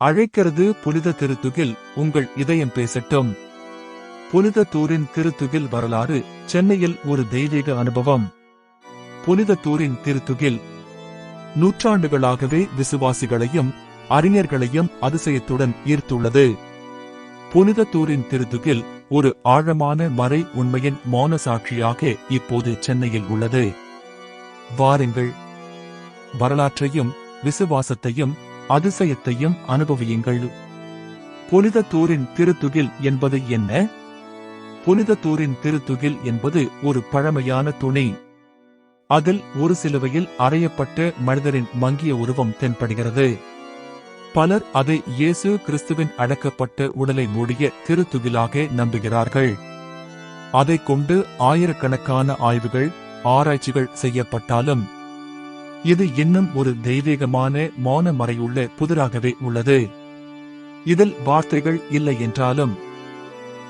அழைக்கிறது புனித திருத்துகில் உங்கள் இதயம் பேசட்டும். புனித தூரின் திருத்துகில் வரலாறு சென்னையில் ஒரு தெய்வீக அனுபவம். புனித தூரின் திருத்துகில் நூற்றாண்டுகளாகவே விசுவாசிகளையும் அறிஞர்களையும் அதிசயத்துடன் ஈர்த்துள்ளது. புனித தூரின் திருத்துகில் ஒரு ஆழமான மறை உண்மையின் மௌன சாட்சியாக இப்போது சென்னையில் உள்ளது. வாருங்கள். வரலாற்றையும் விசுவாசத்தையும் அதிசயத்தையும் அனுபவியுங்கள். புனித தூரின் திருத்துகில் என்பது என்ன? புனித தூரின் திருத்துகில் என்பது ஒரு பழமையான துணி. அதில் ஒரு சிலுவையில் அறையப்பட்ட மனிதரின் மங்கிய உருவம் தென்படுகிறது. பலர் அதை இயேசு கிறிஸ்துவின் அடக்கப்பட்ட உடலை மூடிய திருத்துகிலாக நம்புகிறார்கள். அதைக் கொண்டு ஆயிரக்கணக்கான ஆய்வுகள் ஆராய்ச்சிகள் செய்யப்பட்டாலும் இது இன்னும் ஒரு தெய்வீகமான மௌன மறையுள்ள புதிராகவே உள்ளது. இதில் வார்த்தைகள் இல்லை என்றாலும்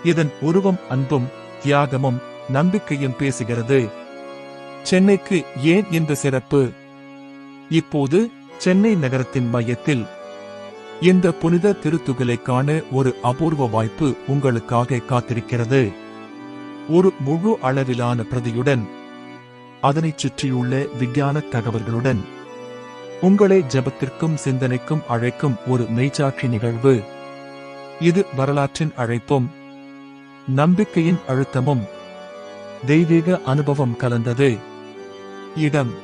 இதன் உருவம் அன்பும் தியாகமும் நம்பிக்கையும் பேசுகிறது. சென்னைக்கு ஏன் இந்த சிறப்பு? இப்போது சென்னை நகரத்தின் மையத்தில் இந்த புனித திருத்துகளை காண ஒரு அபூர்வ வாய்ப்பு உங்களுக்காக காத்திருக்கிறது. ஒரு முழு அளவிலான பிரதியுடன் அதனைச் சுற்றியுள்ள விஞ்ஞான தகவல்களுடன் உங்களை ஜெபத்திற்கும் சிந்தனைக்கும் அழைக்கும் ஒரு மெய்ச்சாட்சி நிகழ்வு. இது வரலாற்றின் அழைப்பும் நம்பிக்கையின் அழுத்தமும் தெய்வீக அனுபவம் கலந்தது. இடம்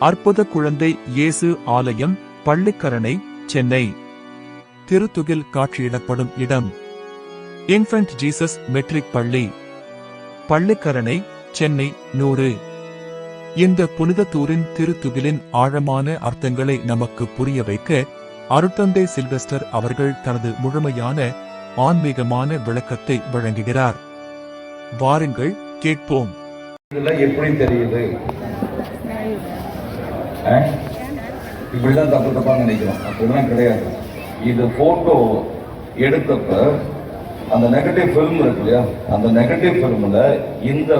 அற்புத குழந்தை இயேசு ஆலயம் பள்ளிக்கரணை சென்னை. திருத்துகில் காட்சியிடப்படும் இடம் இன்ஃபன்ட் ஜீசஸ் மெட்ரிக் பள்ளி பள்ளிக்கரணை சென்னை நூறு. இந்த புனித தூரின் திருத்துகிலின் ஆழமான அர்த்தங்களை நமக்கு புரிய வைக்க அருட்தந்தை சில்வெஸ்டர் அவர்கள் தனது முழுமையான ஆன்மீகமான விளக்கத்தை வழங்குகிறார். வாருங்கள் கேட்போம். எப்படி தெரியுது? இப்படிதான் தப்பு தப்பா நினைக்கிறோம். அப்படிலாம் கிடையாது. இது போட்டோ எடுத்தப்ப அந்த நெகட்டிவ் ஃபிலிம் இருக்கு இல்லையா? அந்த நெகட்டிவ் ஃபிலிம்ல இந்த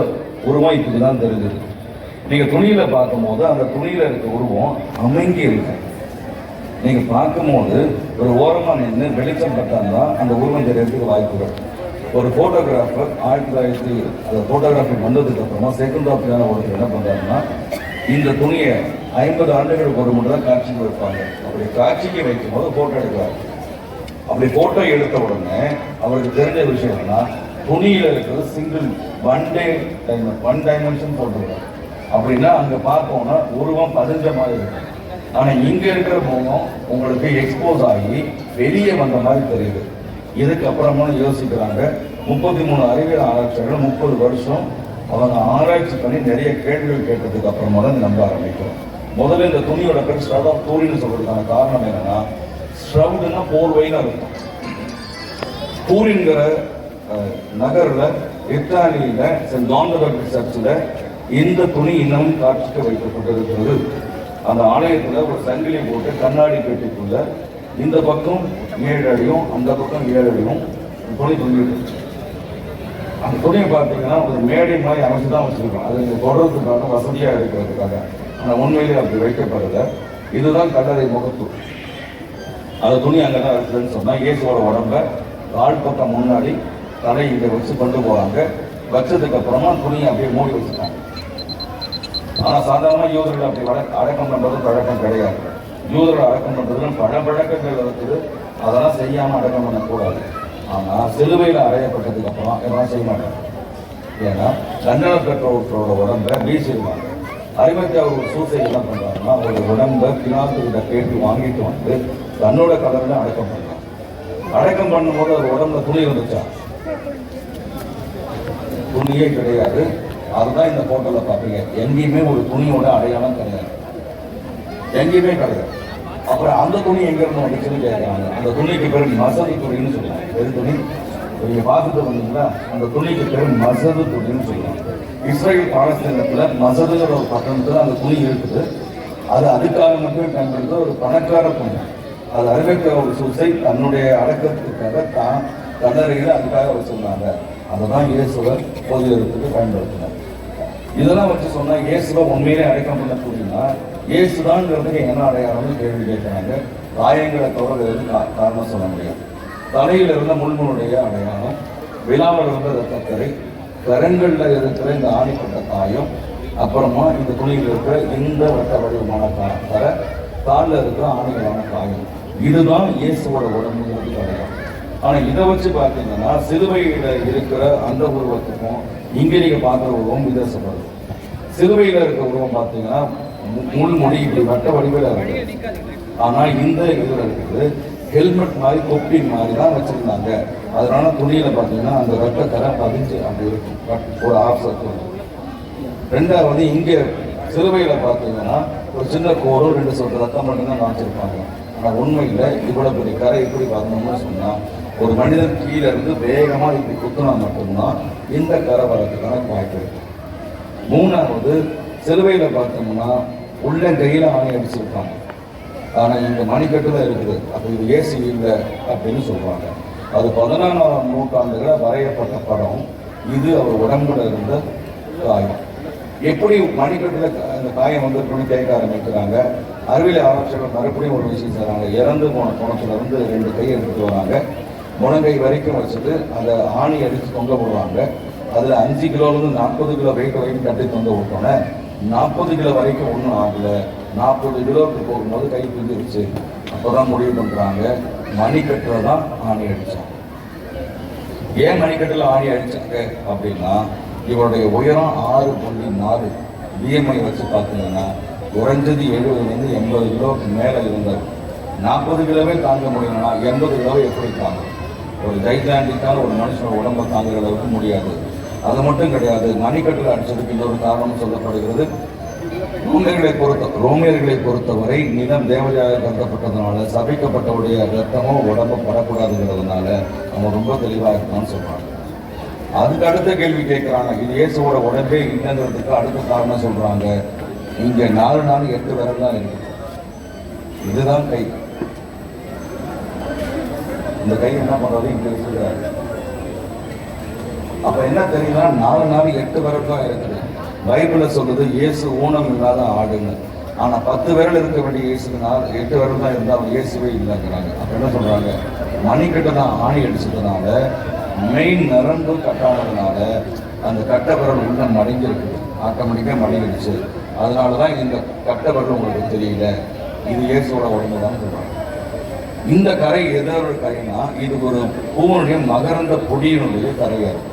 உருவம் இப்படி தான் தெரிஞ்சது. நீங்கள் துணியில் பார்க்கும்போது அந்த துணியில் இருக்க உருவம் அமைங்கி இருக்கு. நீங்கள் பார்க்கும்போது ஒரு ஓரமாக நின்று வெளிச்சம் பட்டாங்கன்னா அந்த உருவம் தெரியறதுக்கு வாய்ப்புகள் ஒரு ஃபோட்டோகிராஃபர் ஆயிரத்தி தொள்ளாயிரத்தி அந்த ஃபோட்டோகிராஃபி வந்ததுக்கு அப்புறமா செகண்ட் ஆஃபியான ஒருத்தர் என்ன பண்றாருன்னா இந்த துணியை ஐம்பது ஆண்டுகளுக்கு ஒரு முறை தான் காட்சிக்கு வைப்பாங்க. அப்படி காட்சிக்கு வைக்கும் போது ஃபோட்டோ எடுக்கிறார். அப்படி ஃபோட்டோ எடுத்த உடனே அவருக்கு தெரிஞ்ச விஷயம் துணியில் துணியில இருக்கிறது single one day one dimension போட்டுருக்காரு அப்படின்னா அங்கே பார்த்தோம்னா உருவம் பதிஞ்ச மாதிரி இருக்கும் ஆனால் இங்கே இருக்கிற முகம் உங்களுக்கு எக்ஸ்போஸ் ஆகி வெளியே வந்த மாதிரி தெரியுது. இதுக்கப்புறமா யோசிக்கிறாங்க. முப்பத்தி மூணு அறிவியல் ஆராய்ச்சியாளர்கள் முப்பது வருஷம் அவங்க ஆராய்ச்சி பண்ணி நிறைய கேள்விகள் கேட்டதுக்கு அப்புறமா தான் நம்ப ஆரம்பிக்கிறோம். முதல்ல இந்த துணியோட பேர் ஸ்ட்ரவ் ஆஃப் தூரின்னு சொல்றதுக்கான காரணம் என்னன்னா ஸ்டவ்டுன்னா போர்வைன்னு இருக்கும் தூரிங்கிற நகரில் இத்தாலியில் சென்ட் ஜான் சர்ச்சில் இந்த துணி இன்னமும் காட்சிக்கு வைக்கப்பட்டிருக்கிறது. அந்த ஆலயத்தில் ஒரு சங்கிலி போட்டு கண்ணாடி பெட்டிக்குள்ள இந்த பக்கம் ஏழு அடியும் அந்த பக்கம் ஏழு அடியும் துணி தொங்கிட்டு அந்த துணியை பார்த்தீங்கன்னா ஒரு மேடை மாதிரி அமைச்சு தான் வச்சுருக்கோம். அது இங்கே தொடர்றதுக்காக வசதியாக இருக்கிறதுக்காக. ஆனால் உண்மையிலே அப்படி வைக்கப்படலை. இதுதான் கல்லறை முகத்து அந்த துணி அங்கே தான் இருக்குதுன்னு சொன்னால் இயேசுவோட உடம்ப கால் பக்கம் முன்னாடி தலை இங்கே வச்சு கொண்டு போவாங்க. வச்சதுக்கு அப்புறமா துணியை அப்படியே மூடி வச்சுட்டாங்க ஆனால் சாதாரணமாக யூதர்கள் அப்படி வட அடக்கம் பண்ணுறது பழக்கம் கிடையாது. யூதர்கள் அடக்கம் பண்ணுறதுலும் பல பழக்கங்கள் இருக்குது. அதெல்லாம் செய்யாமல் அடக்கம் பண்ணக்கூடாது. ஆனால் சிலுவையில் அறையப்பட்டதுக்கு அப்புறம் இதெல்லாம் செய்ய மாட்டாங்க. ஏன்னா தண்டனை பெற்றோர்களோட உடம்பை வீசிடுவாங்க அறிவத்தை அவர் ஒரு சூசை என்ன பண்ணுறாங்கன்னா ஒரு உடம்பை பினாத்துக்கிட்ட கேட்டு வாங்கிட்டு வந்து தன்னோட கலரில் அடக்கம் பண்றாங்க அடக்கம் பண்ணும்போது அவர் உடம்புல துணி வந்துச்சா? துணியே கிடையாது. அதுதான் இந்த போட்டோல பாப்பீங்க எங்கேயுமே ஒரு துணியோட அடையாளம் கிடையாது. எங்கேயுமே கிடையாது. அப்புறம் அந்த துணி எங்க இருந்து வந்துச்சுன்னு கேட்கறாங்க அந்த துணிக்கு பேர் மசது துணின்னு சொல்லுவாங்க. எது துணி? நீங்க பார்த்துட்டு வந்தீங்களா அந்த துணிக்கு பேர் மசது துணின்னு சொல்லுவாங்க. இஸ்ரேல் பாலஸ்தீனத்துல மசதுங்கிற ஒரு பட்டணத்துல அந்த துணி இருக்குது. அது அதுக்காக மட்டுமே பயன்படுத்த ஒரு பணக்கார துணி. அது அறிவிக்கிற ஒரு சூசை தன்னுடைய அடக்கத்துக்காக தான் கல்லறையில் அதுக்காக அவர் சொன்னாங்க. அதை தான் இயேசுவர் பொது எழுத்துக்கு பயன்படுத்தினார். இதெல்லாம் வச்சு சொன்னா இயேசுவை உண்மையிலே அடைக்கம் பண்ணக்கூடியனா இயேசுதான்ங்கிறதுக்கு என்ன அடையாளம்னு கேள்வி கேட்கிறாங்க. காயங்களை தவிர காரணம் சொல்ல முடியாது. தலையில் இருந்த முன்முனுடைய அடையாளம் விழாவில் இருந்த ரத்தக்கரை கரங்களில் இருக்கிற இந்த ஆணிப்பட்ட காயம் அப்புறமா இந்த துணியில் இருக்கிற இந்த வட்ட வடிவமான கா- கரை காலில் இருக்கிற ஆணிகளான காயம். இதுதான் இயேசுவோட உடம்புங்கிறது கிடையாது ஆனால் இதை வச்சு பார்த்தீங்கன்னா சிலுவையில் இருக்கிற அந்த உருவத்துக்கும் இங்கே நீங்கள் பார்க்குற உருவம் வித்தியாசப்படுது சிலுவையில் இருக்க உருவம் பார்த்தீங்கன்னா மு- முள் முடி இப்படி வட்ட வடிவில் இருக்கு. ஆனால் இந்த இதில் இருக்குது ஹெல்மெட் மாதிரி தொப்பி மாதிரி தான் வச்சுருந்தாங்க. அதனால துணியில் பார்த்தீங்கன்னா அந்த ரத்த கரை பதிஞ்சு அப்படி இருக்கும் ஒரு ஆஃப் சர்க்கிள் ரெண்டாவது இங்கே சிலுவையில் பார்த்தீங்கன்னா ஒரு சின்ன கோரும் ரெண்டு சொட்டு ரத்தம் மட்டும்தான் காமிச்சிருப்பாங்க. ஆனால் உண்மையில் இவ்வளோ பெரிய கரை எப்படி பார்க்கணும்னு சொன்னால் ஒரு மனிதன் கீழே இருந்து வேகமாக இப்படி குத்துனா மட்டும்தான் இந்த கரை வரத்துக்கான வாய்ப்பு இருக்கு. மூணாவது சிலுவையில் பார்த்தோம்னா உள்ள கையில் ஆணை அடிச்சிருப்பாங்க. ஆனால் இங்கே மணிக்கட்டு தான் இருக்குது. அப்போ இது ஏசி இல்லை அப்படின்னு சொல்கிறாங்க அது பதினாலாம் நூற்றாண்டுல வரையப்பட்ட படம். இது அவர் உடம்புல இருந்த காயம். எப்படி மணிக்கட்டில் அந்த காயம் துணி கேட்க ஆரம்பிக்கிறாங்க? அறிவியல் ஆராய்ச்சிகள் மறுபடியும் ஒரு விஷயம் செய்கிறாங்க இறந்து போன குணத்துல இருந்து ரெண்டு கை எடுத்துட்டு வராங்க. முனங்கை வரைக்கும் வச்சுட்டு அதை ஆணி அடித்து தொங்க விடுவாங்க அதில் அஞ்சு கிலோலேருந்து நாற்பது கிலோ வெயிட் வரைக்கும் கட்டி தொங்க விட்டோன்னே நாற்பது கிலோ வரைக்கும் ஒன்றும் ஆகல. நாற்பது கிலோவுக்கு போகும்போது கை விழுந்துடுச்சு அப்போ தான் முடிவு பண்ணுறாங்க மணிக்கட்டில் தான் ஆணி அடித்தாங்க ஏன் மணிக்கட்டில் ஆணி அடித்தாங்க அப்படின்னா இவருடைய உயரம் ஆறு புள்ளி நாலு. பிஎம்ஐ வச்சு பார்த்தீங்கன்னா குறைஞ்சது எழுபதுலேருந்து எண்பது கிலோவுக்கு மேலே இருந்தார் நாற்பது கிலோவே தாங்க முடியலன்னா எண்பது கிலோவை எப்படி தாங்கும் ஒரு ஜைஜாண்டிக்கான ஒரு மனுஷனோட உடம்பை தாங்குகிற அளவுக்கு முடியாது. அது மட்டும் கிடையாது மணிக்கட்டில் அடிச்சதுக்கு இன்னொரு காரணம் சொல்லப்படுகிறது. ரோமியர்களை பொறுத்த ரோமியர்களை பொறுத்தவரை நிலம் தேவதையாக கருதப்பட்டதுனால சபிக்கப்பட்டவுடைய ரத்தமோ உடம்பு படக்கூடாதுங்கிறதுனால நம்ம ரொம்ப தெளிவாக இருக்கான்னு சொல்கிறாங்க அதுக்கு அடுத்த கேள்வி கேட்குறாங்க. இது இயேசுவோட உடம்பே இல்லைங்கிறதுக்கு அடுத்த காரணம் சொல்கிறாங்க இங்கே நாலு நாள் எட்டு விரல் தான் இருக்கு. இதுதான் கை. இந்த கை என்ன பண்றது இங்கே இருக்கிறாரு அப்ப என்ன தெரியுதுன்னா நாலு நாள் எட்டு விரல் தான் இருக்குது. பைபிள்ல சொல்லுது இயேசு ஊனம் இல்லாத ஆடுங்க. ஆனா பத்து விரல் இருக்க வேண்டிய இயேசுக்கு நாள் எட்டு விரல் தான் இருந்தால் இயேசுவே இல்லைங்கிறாங்க. அப்ப என்ன சொல்றாங்க? மணிக்கட்டை தான் ஆணி அடிச்சதுனால மெயின் நரம்பு கட்டானதுனால அந்த கட்ட விரல் உள்ள மடங்கிருக்கு ஆட்டோமேட்டிக்காக மடங்கிடுச்சு அதனாலதான் இந்த கட்ட விரல் உங்களுக்கு தெரியல. இது இயேசுவோட உடம்பு தான் சொல்றாங்க. இந்த கரை எதாவது கரைனா இது ஒரு பூவனுடைய மகரந்த பொடியினுடைய கரையா இருக்கும்.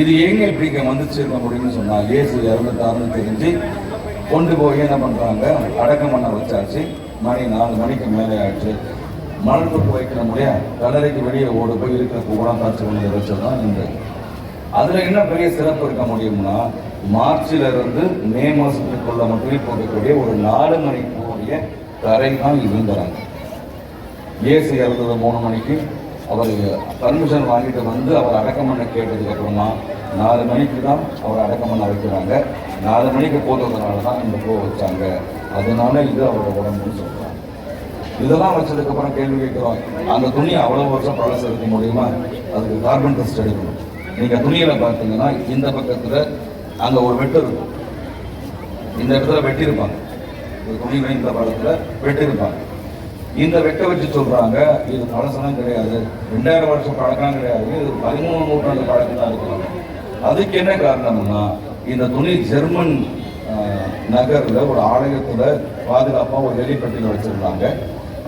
இது எங்க இப்படி வந்துச்சு இருக்க முடியும்னு சொன்னா இயேசு இறந்துட்டாருன்னு தெரிஞ்சு கொண்டு போய் என்ன பண்றாங்க? அடக்கம் பண்ண வச்சாச்சு. மணி நாலு மணிக்கு மேலே ஆயிடுச்சு. மணல் கொட்டு வைக்கிற முடியா கல்லறைக்கு வெளியே ஓடு போய் இருக்கிற குடம் காய்ச்சி கொண்டு வச்சதுதான் இந்த அதில் என்ன பெரிய சிறப்பு இருக்க முடியும்னா மார்ச்சில் இருந்து மே மாதத்துக்குள்ள மட்டுமே போகக்கூடிய ஒரு நாலு மணி பூவுடைய கரை தான் இருந்துறாங்க இயேசு இறந்தது மூணு மணிக்கு. அவர் பர்மிஷன் வாங்கிட்டு வந்து அவர் அடக்கம் பண்ண கேட்டதுக்கு அப்புறமா நாலு மணிக்கு தான் அவர் அடக்கம் பண்ண வைக்கிறாங்க. நாலு மணிக்கு போதுறதுனால தான் இந்த பூ வச்சாங்க. அதனால இது அவரோட உடம்புன்னு சொல்கிறாங்க இதெல்லாம் வச்சதுக்கு அப்புறம் கேள்வி கேட்குறோம். அந்த துணி அவ்வளோ வருஷம் பழசு இருக்க முடியுமா? அதுக்கு கார்பன் டெஸ்ட் எடுக்கணும். நீங்கள் துணியில் பார்த்தீங்கன்னா இந்த பக்கத்தில் அங்கே ஒரு வெட்டு இருக்கும். இந்த இடத்துல வெட்டியிருப்பாங்க. இந்த துணி இந்த படத்தில் வெட்டியிருப்பாங்க. இந்த வெட்ட வச்சு சொல்றாங்க இது பழசெல்லாம் கிடையாது. ரெண்டாயிரம் வருஷம் பழக்கம் கிடையாது. இது பதிமூணு நூற்றாண்டு பழக்கம் தான் இருக்கிறாங்க அதுக்கு என்ன காரணம்னா இந்த துணி ஜெர்மன் நகரில் ஒரு ஆலயத்தில் பாதுகாப்பாக ஒரு வெளிப்பட்டியில் வச்சுருந்தாங்க.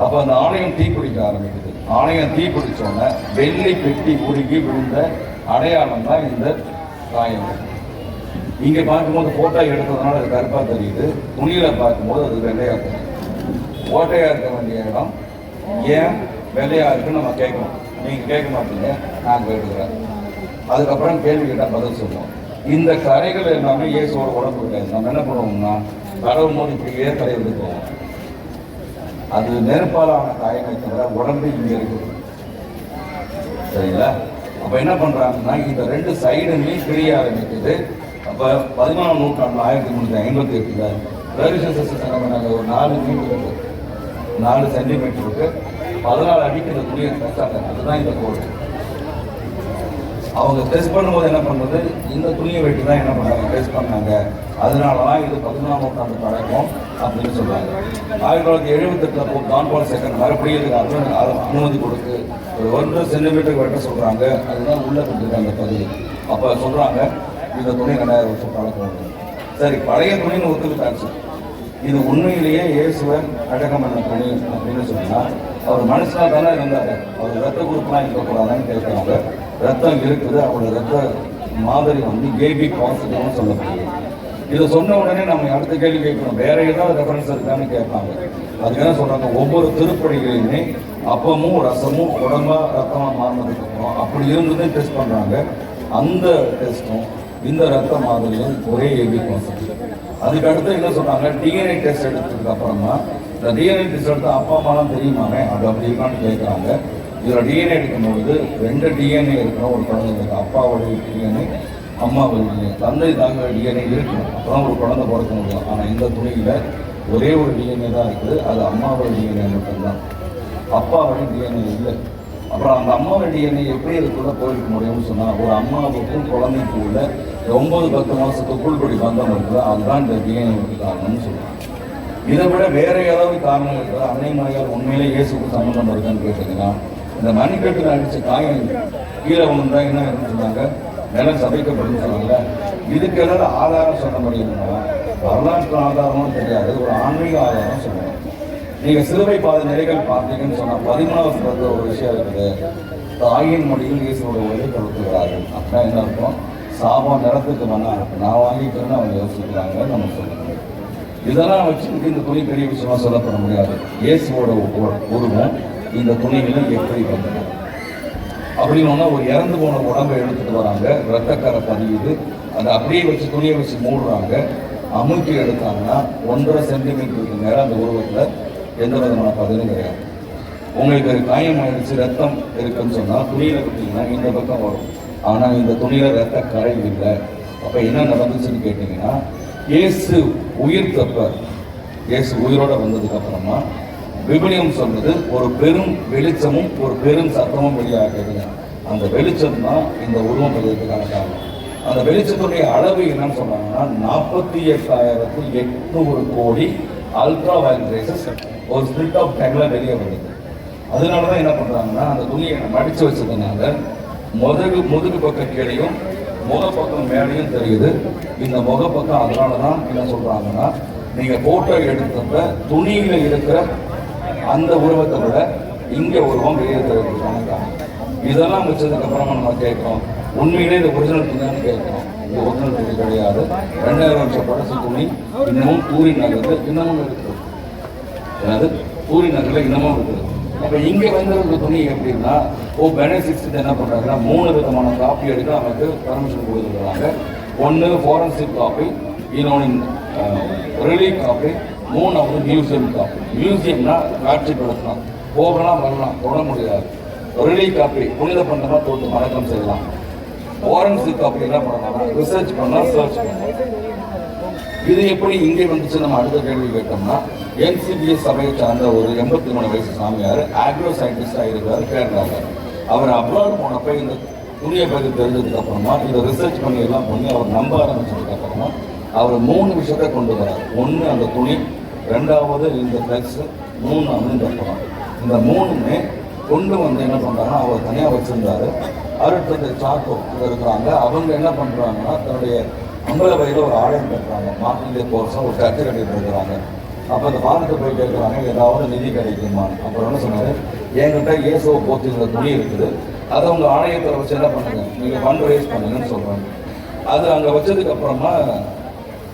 அப்போ அந்த ஆலயம் தீப்பிடிக்க ஆரம்பிக்குது. ஆலயம் தீப்பிடிச்சோன்னே வெள்ளி பெட்டி உருகி விழுந்த அடையாளம் தான் இந்த காயம். இங்கே பார்க்கும்போது ஃபோட்டோ எடுத்ததுனால அது கருப்பாக தெரியுது. துணியில் பார்க்கும்போது அது வெள்ளையாக தெரியுது. ஓட்டையா இருக்க வேண்டிய இடம் ஏன்? வெள்ளையா இருக்குன்னு நம்ம கேட்கணும். நீங்க கேட்க மாட்டீங்க. நான் கேட்டுக்கிறேன். அதுக்கப்புறம் கேள்வி கேட்டால் பதில் சொல்லுவோம். இந்த கரைகள் எல்லாமே இயேசுவோட உடம்பு கிடையாது நம்ம என்ன பண்ணுவோம்னா கடவுள் போது இப்படியே கரை வந்து போவோம். அது நெருப்பாலான காயமே தவிர உடம்பு இங்கே இருக்குது சரிங்களா? அப்போ என்ன பண்ணுறாங்கன்னா இந்த ரெண்டு சைடுமே பிரிய ஆரம்பிக்குது. அப்போ பதிமூணாம் நூற்றாண்டு ஆயிரத்தி முந்நூற்றி ஐம்பத்தி எட்டுல ரவிசேஷன் என்ன ஒரு நாலு மீட்டர் இருக்குது நாலு சென்டிமீட்டருக்கு பதினாலு அடிக்கு இந்த துணியை தச்சாங்க. அதுதான் இந்த கோடு அவங்க டெஸ்ட் பண்ணும்போது என்ன பண்ணுறது இந்த துணியை வெட்டி தான் என்ன பண்ணாங்க? டெஸ்ட் பண்ணாங்க. அதனால தான் இது பதினாலாம் நூற்றாண்டு பழக்கம் அப்படின்னு சொல்றாங்க ஆயிரத்தி தொள்ளாயிரத்தி எழுபத்தெட்டில் போ கான்பால் செகண்ட் மறுபடியும் இதுக்கு அனுமதி கொடுத்து ஒரு ஒன்று சென்டிமீட்டருக்கு வெட்ட சொல்கிறாங்க அதுதான் உள்ளே கொடுத்துருக்காங்க அந்த பகுதி. அப்போ சொல்கிறாங்க இந்த துணி ரெண்டாயிரம் வருஷம் பழக்கம் சரி பழைய துணின்னு ஒத்துக்கிட்டாச்சு. இது உண்மையிலேயே இயேசுவர் அடக்கம் பண்ண அப்படின்னு சொன்னால் அவர் மனசாக தானே இருந்தாரு. அவர் ரத்த குரூப்லாம் இருக்கக்கூடாதுன்னு கேட்குறாங்க. ரத்தம் இருக்குது. அவரோட ரத்த மாதிரி வந்து கேபி பாசிட்டிவ்னு சொல்லப்படுது. இதை சொன்ன உடனே நம்ம அடுத்த கேள்வி கேட்கணும். வேற ஏதாவது ரெஃபரன்ஸ் இருக்கான்னு கேட்பாங்க. அதுக்கு என்ன சொல்றாங்க ஒவ்வொரு திருப்படிகளையுமே அப்பமும் ரசமும் உடம்பா ரத்தமா மாறினதுக்கு அப்புறம் அப்படி இருந்ததே டெஸ்ட் பண்றாங்க. அந்த டெஸ்ட்டும் இந்த ரத்த மாதிரியும் ஒரே ஏபி பாசிட்டிவ் அதுக்கு அடுத்து என்ன சொன்னாங்க டிஎன்ஏ டெஸ்ட் எடுத்ததுக்கு அப்புறமா இந்த டிஎன்ஏ டெஸ்ட் எடுத்து அப்பா அம்மாலாம் தெரியுமாங்க அது அப்படி இருக்கான்னு கேட்குறாங்க இதில் டிஎன்ஏ எடுக்கும்போது ரெண்டு டிஎன்ஏ இருக்கணும் ஒரு குழந்தைங்களுக்கு அப்பாவுடைய டிஎன்ஏ அம்மாவுடைய டிஎன்ஏ தந்தை தாங்க டிஎன்ஏ இருக்கணும் அப்புறம் ஒரு குழந்தை பிறக்க முடியும் ஆனால் இந்த துணியில் ஒரே ஒரு டிஎன்ஏ தான் இருக்குது அது அம்மாவோட டிஎன்ஏ மட்டும்தான் அப்பாவுடைய டிஎன்ஏ இல்லை அப்புறம் அந்த அம்மாவுடைய டிஎன்ஏ எப்படி அதுக்குள்ளே போயிருக்க முடியும்னு சொன்னால் ஒரு அம்மாவுக்கும் குழந்தைக்கும் உள்ள ஒன்பது பத்து மாதத்துக்குள் இப்படி பந்தம் இருக்குது அதுதான் இந்த டிஎன்ஏ காரணம்னு சொல்லுவாங்க இதை விட வேற ஏதாவது காரணம் இருக்குதா அன்னை மனையால் உண்மையிலே இயேசுக்கு சம்பந்தம் இருக்கான்னு கேட்டீங்கன்னா இந்த மணிக்கட்டில் அடித்த காயம் கீழே விழுந்தா என்ன இருக்குன்னு சொன்னாங்க? நிலம் சபைக்கப்படும் சொன்னாங்க. இதுக்கு ஏதாவது ஆதாரம் சொல்ல முடியும்னா வரலாற்று ஆதாரமும் தெரியாது ஒரு ஆன்மீக ஆதாரம் சொல்லுவாங்க நீங்க சிலுவை பாத நிலைகள் பார்த்தீங்கன்னு சொன்னா பதிமூணாவது ஸ்லோகத்துல ஒரு விஷயம் இருக்குது. தாயின் மொழியில் இயேசுவோட ஒளி கொடுத்துக்கிறார்கள் அப்படின்னா என்ன இருக்கும் சாபம் நிறத்துக்கு வேணா நான் வாங்கிக்கிறேன்னு அவங்க யோசிக்கிறாங்க நம்ம சொல்லுவோம். இதெல்லாம் வச்சுக்கிட்டு இந்த துணி பெரிய விஷயமா சொல்லப்பட முடியாது. இயேசுவோட உருவம் இந்த துணிகளை எப்படி வந்தது? அப்படின்னு ஒரு இறந்து போன உடம்பை எடுத்துட்டு வராங்க. ரத்தக்கரை பதியுது. அதை அப்படியே வச்சு துணியை வச்சு மூடுறாங்க. அமுக்கி எடுத்தாங்கன்னா ஒன்றரை சென்டிமீட்டருக்கு நேரம் அந்த உருவத்தில் எந்த விதமான பதிலும் கிடையாது. உங்களுக்கு காயம் ஆயிடுச்சு ரத்தம் இருக்குன்னு சொன்னால் துணியில் கொடுத்தீங்கன்னா இந்த பக்கம் வரும். ஆனால் இந்த துணியில் ரத்த கரை இல்லை அப்போ என்ன நடந்துச்சுன்னு கேட்டிங்கன்னா இயேசு உயிர் தப்ப இயேசு உயிரோட வந்ததுக்கு அப்புறமா விபிலியம் சொன்னது ஒரு பெரும் வெளிச்சமும் ஒரு பெரும் சத்தமும் வெளியாகுதுங்க அந்த வெளிச்சம் தான் இந்த உருவம் பெறுவதற்கான காரணம். அந்த வெளிச்சத்துடைய அளவு என்னன்னு சொன்னாங்கன்னா நாற்பத்தி எட்டாயிரத்தி எட்நூறு கோடி அல்ட்ரா வயலட் ரேசஸ் ஒரு ஸ்பிரிட் ஆஃப் டைம்ல வெளியே வருது அதனால தான் என்ன பண்ணுறாங்கன்னா அந்த துணியை மடித்து வச்சதுனால முதுகு முதுகு பக்கம் கீழையும் முகப்பக்கம் மேலேயும் தெரியுது. இந்த முகப்பக்கம் அதனால தான் என்ன சொல்கிறாங்கன்னா நீங்கள் ஃபோட்டோ எடுத்தப்ப துணியில் இருக்கிற அந்த உருவத்தை விட இங்கே உருவம் வெளியே தெரிவிக்கிறாங்க இதெல்லாம் வச்சதுக்கு அப்புறமா நம்ம கேட்குறோம் உண்மையிலே இது ஒரிஜினல் துணியான்னு கேட்குறோம். இது ஒரிஜினல் துணி கிடையாது. ரெண்டாயிரம் வருஷம் பழசு துணி இன்னமும் கூறி நகர்ந்து இன்னமும் இருக்குது அதாவது பூரி நகரில் இன்னமும் இருக்குது. அப்போ இங்கே வந்திருக்க துணி எப்படின்னா ஓ பெனிஃபிட்ஸ் என்ன பண்ணுறாங்கன்னா மூணு விதமான காப்பி எடுக்க நமக்கு பர்மிஷன் கொடுத்துருக்காங்க. ஒன்று ஃபாரன்சிக் காப்பி இன்னொன்று ரிலீஃப் காப்பி மூணாவது மியூசியம் காப்பி மியூசியம்னா காட்சிப்படுத்தலாம். போகலாம் வரலாம் தொட முடியாது. ரிலீஃப் காப்பி புனித பண்டமாக தோட்டு மடக்கம் செய்யலாம். ஃபாரன்சிக் காப்பி என்ன பண்ணலாம் ரிசர்ச் பண்ணலாம் சர்ச் பண்ணலாம். இது எப்படி இங்கே வந்துச்சு நம்ம அடுத்த கேள்வி கேட்டோம்னா என்சிபிஎஸ் சபையை சார்ந்த ஒரு எண்பத்தி மூணு வயசு சாமியார் ஆக்ரோ சயின்டிஸ்டாக இருக்கிறார் கேரளாவில் அவர் அப்ராட் போனப்ப இந்த துணியை பற்றி தெரிஞ்சதுக்கு அப்புறமா இதை ரிசர்ச் பண்ணி எல்லாம் பண்ணி அவர் நம்ப ஆரம்பிச்சதுக்கு அப்புறமா அவர் மூணு விஷயத்தை கொண்டு வரார் ஒன்று அந்த துணி ரெண்டாவது இந்த ட்ரெஸ் மூணாவது இந்த படம் இந்த மூணுமே கொண்டு வந்து என்ன பண்ணுறாங்கன்னா அவர் தனியாக வச்சிருந்தாரு. அடுத்தது சாக்கோ இருக்கிறாங்க. அவங்க என்ன பண்ணுறாங்கன்னா தன்னுடைய அம்பல வயதில் ஒரு ஆலயம் கட்டுறாங்க. மார்க்கிங் கோர்ஸாக ஒரு சர்ச்சை கட்டிட்டு இருக்கிறாங்க. அப்போ அந்த பாலத்தை போய் கேட்குறாங்க ஏதாவது நிதி கிடைக்குமான்னு அப்புறம் என்ன சொன்னார்? என்கிட்ட இயேசுவை போத்துங்கிற துணி இருக்குது. அதை உங்கள் ஆணையத்தில் வச்சு என்ன பண்ணுங்க? நீங்கள் ஃபண்ட் ரைஸ் பண்ணுங்கன்னு சொல்கிறாங்க அது அங்கே வச்சதுக்கு அப்புறமா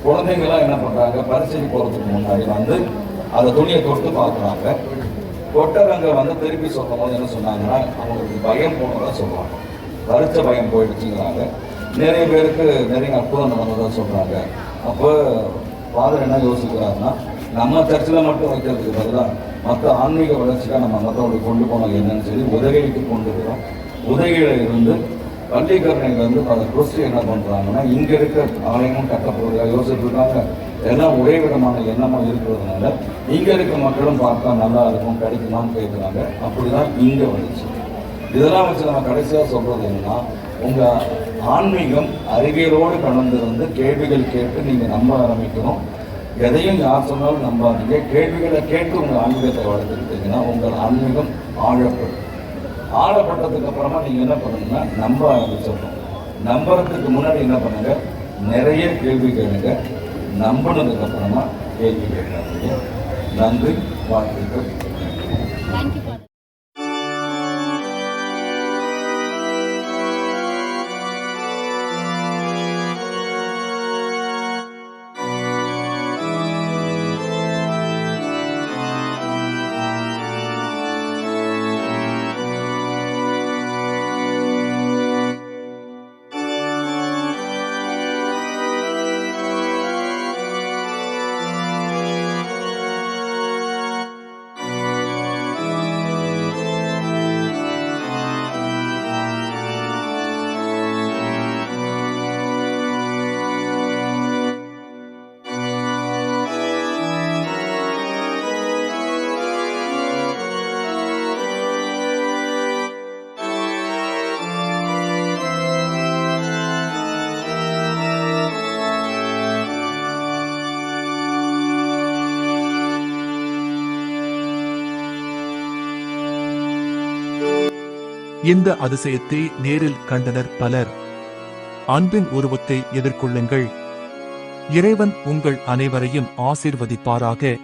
குழந்தைங்களாம் என்ன பண்ணுறாங்க பரிசைக்கு போகிறதுக்கு முன்னாடி வந்து அந்த துணியை தொட்டு பார்க்குறாங்க. தொட்டவங்க வந்து திருப்பி சொல்லும் போது என்ன சொன்னாங்கன்னா அவங்களுக்கு பயம் போனதாக சொல்லுவாங்க பரிச்ச பயம் போயிடுச்சுங்கிறாங்க. நிறைய பேருக்கு நிறைய அற்புதம் நடந்ததாக சொல்கிறாங்க அப்போ ஃபாதர் என்ன யோசிக்கிறாருன்னா நம்ம சர்ச்சில் மட்டும் வைக்கிறதுக்கு பதிலாக மற்ற ஆன்மீக வளர்ச்சிக்காக நம்ம மற்றவங்களுக்கு கொண்டு போனோம் என்னன்னு சொல்லி உதகைக்கு கொண்டு போகிறோம் உதகையில் இருந்து பள்ளிக்கரணையில வந்து பல கிறிஸ்து என்ன பண்ணுறாங்கன்னா இங்கே இருக்க ஆலயமும் கட்டப்படுவதாக யோசிச்சுருக்காங்க எல்லாம் ஒரே விதமான எண்ணமும் இருக்கிறதுனால இங்கே இருக்க மக்களும் பார்த்தா நல்லா இருக்கும் கிடைக்குமான்னு கேட்குறாங்க அப்படிதான் இங்கே வந்துச்சு இதெல்லாம் வச்சு நம்ம கடைசியாக சொல்கிறது என்னன்னா உங்கள் ஆன்மீகம் அறிவியலோடு கலந்து வந்து கேள்விகள் கேட்டு நீங்கள் நம்ப ஆரம்பிக்கணும். எதையும் யார் சொன்னாலும் நம்பாதீங்க. கேள்விகளை கேட்டு உங்கள் ஆன்மீகத்தை வளர்த்துக்கிட்டீங்கன்னா உங்கள் ஆன்மீகம் ஆழப்படும். ஆழப்பட்டதுக்கு அப்புறமா நீங்கள் என்ன பண்ணணும்னா நம்ப ஆரம்பிச்சிடணும். நம்புறதுக்கு முன்னாடி என்ன பண்ணுங்க? நிறைய கேள்வி கேளுங்க. நம்பினதுக்கு அப்புறமா கேள்வி கேட்காதீங்க. நன்றி. வாழ்த்துக்கள். இந்த அதிசயத்தை நேரில் கண்டனர் பலர். அன்பின் உருவத்தை எதிர்கொள்ளுங்கள். இறைவன் உங்கள் அனைவரையும் ஆசிர்வதிப்பாராக.